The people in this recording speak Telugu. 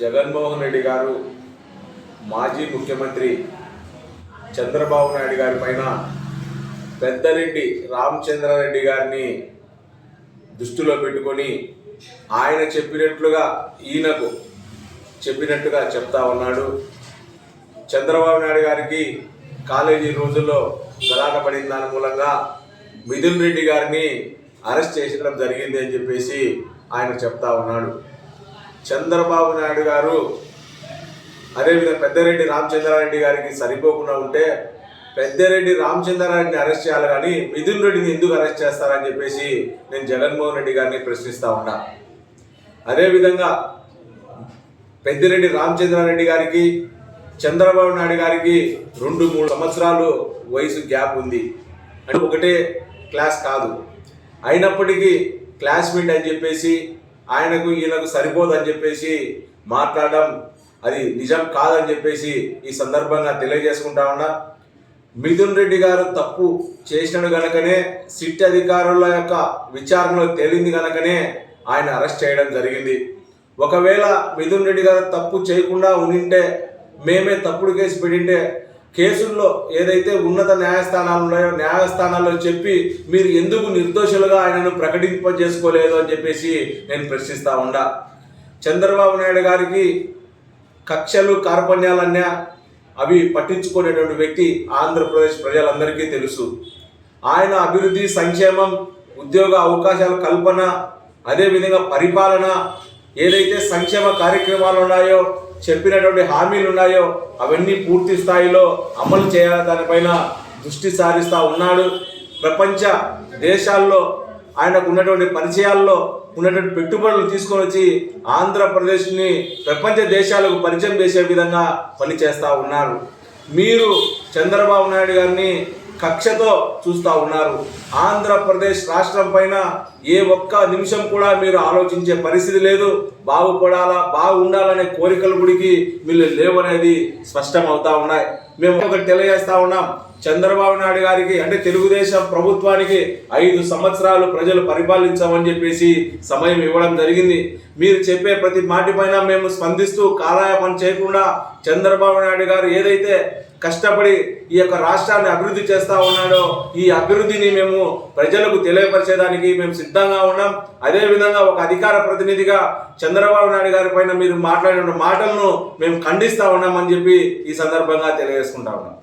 జగన్మోహన్ రెడ్డి గారు మాజీ ముఖ్యమంత్రి చంద్రబాబు నాయుడు గారి పైన పెద్దరెడ్డి రామచంద్రారెడ్డి గారిని దృష్టిలో పెట్టుకొని ఆయన చెప్పినట్లుగా ఈయనకు చెప్పినట్టుగా చెప్తా ఉన్నాడు. చంద్రబాబు నాయుడు గారికి కాలేజీ రోజుల్లో గలాట పడిన దాని మూలంగా మిథున్ రెడ్డి గారిని అరెస్ట్ చేసడం జరిగింది అని చెప్పేసి ఆయన చెప్తా ఉన్నాడు. చంద్రబాబు నాయుడు గారు అదేవిధంగా పెద్దరెడ్డి రామచంద్రారెడ్డి గారికి సరిపోకుండా ఉంటే పెద్దరెడ్డి రామచంద్రారెడ్డిని అరెస్ట్ చేయాలి కానీ మిథున్ రెడ్డిని ఎందుకు అరెస్ట్ చేస్తారని చెప్పేసి నేను జగన్మోహన్ రెడ్డి గారిని ప్రశ్నిస్తా ఉన్నా. అదేవిధంగా పెద్దిరెడ్డి రామచంద్రారెడ్డి గారికి చంద్రబాబు నాయుడు గారికి రెండు మూడు సంవత్సరాలు వయసు గ్యాప్ ఉంది. అంటే ఒకటే క్లాస్ కాదు. అయినప్పటికీ క్లాస్మేట్ అని చెప్పేసి ఆయనకు ఈయనకు సరిపోదని చెప్పేసి మాట్లాడడం అది నిజం కాదని చెప్పేసి ఈ సందర్భంగా తెలియజేసుకుంటా ఉన్నా. మిథున్ రెడ్డి గారు తప్పు చేసినాడు గనకనే సిట్ అధికారుల యొక్క విచారణలో తేలింది గనకనే ఆయన అరెస్ట్ చేయడం జరిగింది. ఒకవేళ మిథున్ రెడ్డి గారు తప్పు చేయకుండా ఉండింటే మేమే తప్పుడు కేసు పెట్టింటే కేసుల్లో ఏదైతే ఉన్నత న్యాయస్థానాలు ఉన్నాయో న్యాయస్థానాల్లో చెప్పి మీరు ఎందుకు నిర్దోషులుగా ఆయనను ప్రకటింపజేసుకోలేదు అని చెప్పేసి నేను ప్రశ్నిస్తా ఉండా చంద్రబాబు నాయుడు గారికి కక్షలు కార్పణ్యాలన్నా అవి పట్టించుకునేటువంటి వ్యక్తి ఆంధ్రప్రదేశ్ ప్రజలందరికీ తెలుసు. ఆయన అభివృద్ధి సంక్షేమం ఉద్యోగ అవకాశాల కల్పన అదేవిధంగా పరిపాలన ఏదైతే సంక్షేమ కార్యక్రమాలు ఉన్నాయో చెప్పినటువంటి హామీలు ఉన్నాయో అవన్నీ పూర్తి స్థాయిలో అమలు చేయాలి దానిపైన దృష్టి సారిస్తూ ఉన్నాడు. ప్రపంచ దేశాల్లో ఆయనకు ఉన్నటువంటి పరిచయాల్లో ఉన్నటువంటి పెట్టుబడులు తీసుకొని వచ్చి ఆంధ్రప్రదేశ్ని ప్రపంచ దేశాలకు పరిచయం చేసే విధంగా పనిచేస్తూ ఉన్నారు. మీరు చంద్రబాబు నాయుడు గారిని కక్షతో చూస్తూ ఉన్నారు. ఆంధ్రప్రదేశ్ రాష్ట్రం పైన ఏ ఒక్క నిమిషం కూడా మీరు ఆలోచించే పరిస్థితి లేదు. బాగుపడాలా బాగుండాలనే కోరికలు గుడికి వీళ్ళు లేవనేది స్పష్టం అవుతా ఉన్నాయి. మేము ఒకటి తెలియజేస్తా ఉన్నాం. చంద్రబాబు నాయుడు గారికి అంటే తెలుగుదేశం ప్రభుత్వానికి ఐదు సంవత్సరాలు ప్రజలు పరిపాలించామని చెప్పేసి సమయం ఇవ్వడం జరిగింది. మీరు చెప్పే ప్రతి మాటి పైన మేము స్పందిస్తూ కాలయాపన చేయకుండా చంద్రబాబు నాయుడు గారు ఏదైతే కష్టపడి ఈ యొక్క రాష్ట్రాన్ని అభివృద్ధి చేస్తా ఉన్నాడో ఈ అభివృద్ధిని మేము ప్రజలకు తెలియపరిచేదానికి మేము సిద్ధంగా ఉన్నాం. అదేవిధంగా ఒక అధికార ప్రతినిధిగా చంద్రబాబు నాయుడు గారి పైన మీరు మాట్లాడిన మాటలను మేము ఖండిస్తా ఉన్నామని చెప్పి ఈ సందర్భంగా తెలియజేసుకుంటా ఉన్నాం.